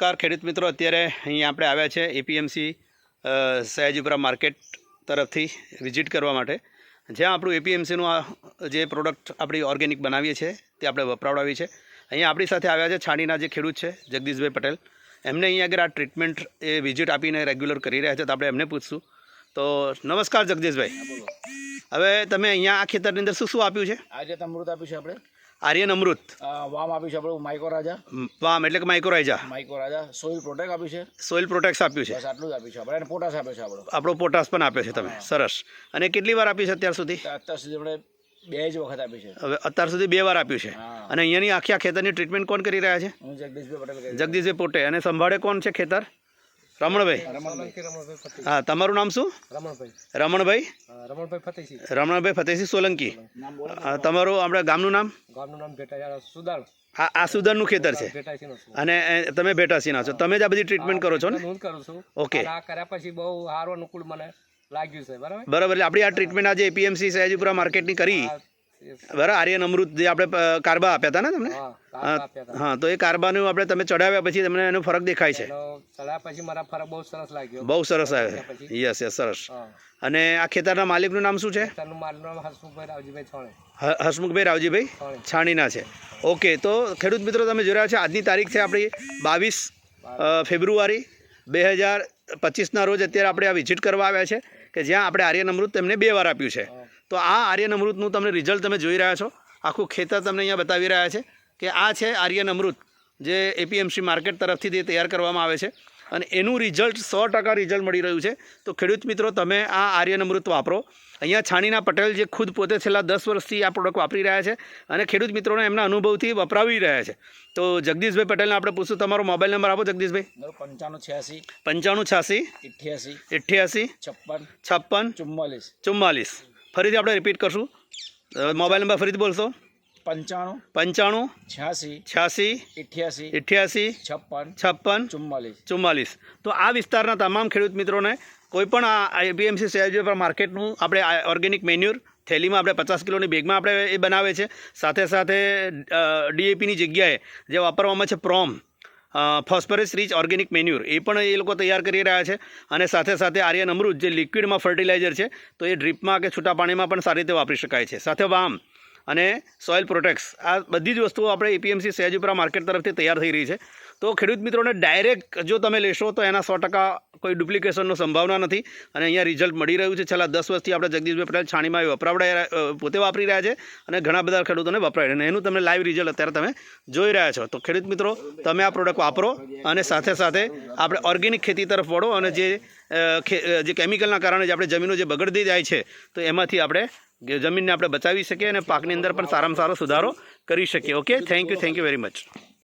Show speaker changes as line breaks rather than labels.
નમસ્કાર ખેડૂત મિત્રો. અત્યારે અહીંયા આપણે આવ્યા છે એપીએમસી સયાજીપુરા માર્કેટ તરફથી વિઝિટ કરવા માટે. જ્યાં આપણું એપીએમસીનું આ જે પ્રોડક્ટ આપણી ઓર્ગેનિક બનાવીએ છીએ તે આપણે વપરાવડાવી છે અહીંયા આપણી સાથે આવ્યા છે છાણીના જે ખેડૂત છે જગદીશભાઈ પટેલ. એમને અહીંયા આગળ આ ટ્રીટમેન્ટ એ વિઝિટ આપીને રેગ્યુલર કરી રહ્યા છે તો આપણે એમને પૂછશું. તો નમસ્કાર જગદીશભાઈ. હવે તમે અહીંયા આ ખેતરની અંદર શું શું આપ્યું છે?
આજે અમૃત આપ્યું છે આપણે
આર્યન અમૃત.
વામ આપ્યું છે આપણે માઇકો રાજા.
વામ એટલે કે માઇક્રોરાઇઝા
માઇકો રાજા. સોઇલ પ્રોટેક્ટ આપ્યું છે.
સોઇલ પ્રોટેક્સ આપ્યું છે.
બસ આટલું જ આપ્યું છે આપણે. પોટાસ પોટાશ આપ્યો છે આપણો.
આપણો પોટાસ પણ આપ્યો છે તમે. સરસ. અને કેટલી વાર આપ્યું છે અત્યાર સુધી?
અત્યાર સુધી આપણે બે જ વખત આપી છે.
હવે અત્યાર સુધી બે વાર આપ્યું છે. અને અહીંયાની આખી આ ખેતરની ટ્રીટમેન્ટ કોણ કરી રહ્યા છે?
જગદીશભાઈ પટેલ
જગદીશભાઈ પોટે. અને સંભાળે કોણ છે ખેતર? રમણભાઈ? હા તમારું નામ શું?
રમણભાઈ.
રમણભાઈ?
રમણભાઈ ફતેહસિંહ
સોલંકી. તમારું આપણા ગામનું નામ?
ગામનું નામ સુદાણ.
આ આ સુધરનું ખેતર છે. અને તમે તમે ભેટાસીના છો. તમે જ આ બધી ટ્રીટમેન્ટ કરો છો ને?
હું કરું છું.
ઓકે
આ કર્યા પછી બહુ સારું અનુકૂળ મને લાગ્યું છે બરાબર?
બરાબર એટલે આપણી આ ટ્રીટમેન્ટ આજે એપીએમસી સહેજપુરા માર્કેટની કરી. બરાબર આર્યન અમૃત જે આપણે કારબા આપ્યા હતા ને તમને?
હા
હા તો. એ કારબાનું આપણે તમે ચડાવ્યા પછી તમને એનો ફરક દેખાય છે.
ચડાવ્યા પછી મારા ફરક બહુ સરસ લાગ્યો.
બહુ સરસ આવ્યો યસ યસ સરસ. અને આ ખેતરના માલિકનું નામ શું છે?
હસમુખભાઈ રાવજીભાઈ
છાણીના છે. ઓકે તો ખેડૂત મિત્રો તમે જોઈ રહ્યા છો આજની તારીખ છે આપણી બાવીસ ફેબ્રુઆરી બે હજાર પચીસના રોજ અત્યારે આપણે આ વિઝિટ કરવા આવ્યા છે કે જ્યાં આપણે આર્યન અમૃત તેમને બે વાર આપ્યું છે. તો આ આર્યન અમૃતનું તમને રિઝલ્ટ તમે જોઈ રહ્યા છો. આખું ખેતર તમને અહીંયા બતાવી રહ્યા છે કે આ છે આર્યન અમૃત જે એપીએમસી માર્કેટ તરફથી તે તૈયાર કરવામાં આવે છે. અને એનું રિઝલ્ટ સો ટકા રિઝલ્ટ મળી રહ્યું છે. તો ખેડૂત મિત્રો તમે આ આર્યન અમૃત વાપરો. અહીંયા છાણીના પટેલ જે ખુદ પોતે છેલ્લા દસ વર્ષથી આ પ્રોડક્ટ વાપરી રહ્યા છે અને ખેડૂત મિત્રોને એમના અનુભવથી વપરાવી રહ્યા છે. તો જગદીશભાઈ પટેલને આપણે પૂછશું તમારો મોબાઈલ નંબર આપો જગદીશભાઈ.
પંચાણું છ્યાસી
પંચાણું છ્યાસી
અઠ્યાસી
અઠ્યાસી
છપ્પન
છપ્પન
ચુમ્માલીસ.
ચુમ્માલીસ. ફરીથી આપણે રિપીટ કરશું. મોબાઈલ નંબર ફરીથી બોલશો?
પંચાણું.
પંચાણું
છ્યાસી.
છ્યાસી
ઇઠ્યાસી.
અઠ્યાસી
છપ્પન.
છપ્પન
ચુમ્માલીસ.
ચુમ્માલીસ. તો આ વિસ્તારના તમામ ખેડૂત મિત્રોને કોઈ પણ આ એપીએમસી સયાજી પર માર્કેટનું આપણે ઓર્ગેનિક મેન્યુર થેલીમાં આપણે પચાસ કિલોની બેગમાં આપણે એ બનાવે છે. સાથે સાથે ડીએપીની જગ્યાએ જે વાપરવામાં છે PROM phosphorus rich organic manure એ પણ એ લોકો તૈયાર કરી રહ્યા છે. અને સાથે સાથે આર્યન અમૃત જે લિક્વિડમાં ફર્ટિલાઇઝર છે, તો એ ડ્રીપમાં કે છૂટા પાણીમાં પણ સારી રીતે વાપરી શકાય છે. સાથે વામ અને સોઇલ પ્રોટેક્સ આ બધી જ વસ્તુઓ આપણે એપીએમસી સહેજપુરા માર્કેટ તરફથી તૈયાર થઈ રહી છે. તો ખેડૂત મિત્રોને ડાયરેક્ટ જો તમે લેશો તો એના સો ટકા કોઈ ડુપ્લિકેશનનો સંભાવના નથી. અને અહીંયા રિઝલ્ટ મળી રહ્યું છે. છેલ્લા દસ વર્ષથી આપણે જગદીશભાઈ પટેલ છાણીમાં એ વપરાવડાઈ પોતે વાપરી રહ્યા છે અને ઘણા બધા ખેડૂતોને વપરાય અને એનું તમને લાઈવ રિઝલ્ટ અત્યારે તમે જોઈ રહ્યા છો. તો ખેડૂત મિત્રો, તમે આ પ્રોડક્ટ વાપરો અને સાથે સાથે આપણે ઓર્ગેનિક ખેતી તરફ વળો અને જે જે કેમિકલના કારણે જે આપણે જમીનો જે બગડતી જાય છે, તો એમાંથી આપણે જમીનને આપણે બચાવી શકીએ અને પાકની અંદર પણ સારામાં સારો સુધારો કરી શકીએ. Okay thank you thank you very much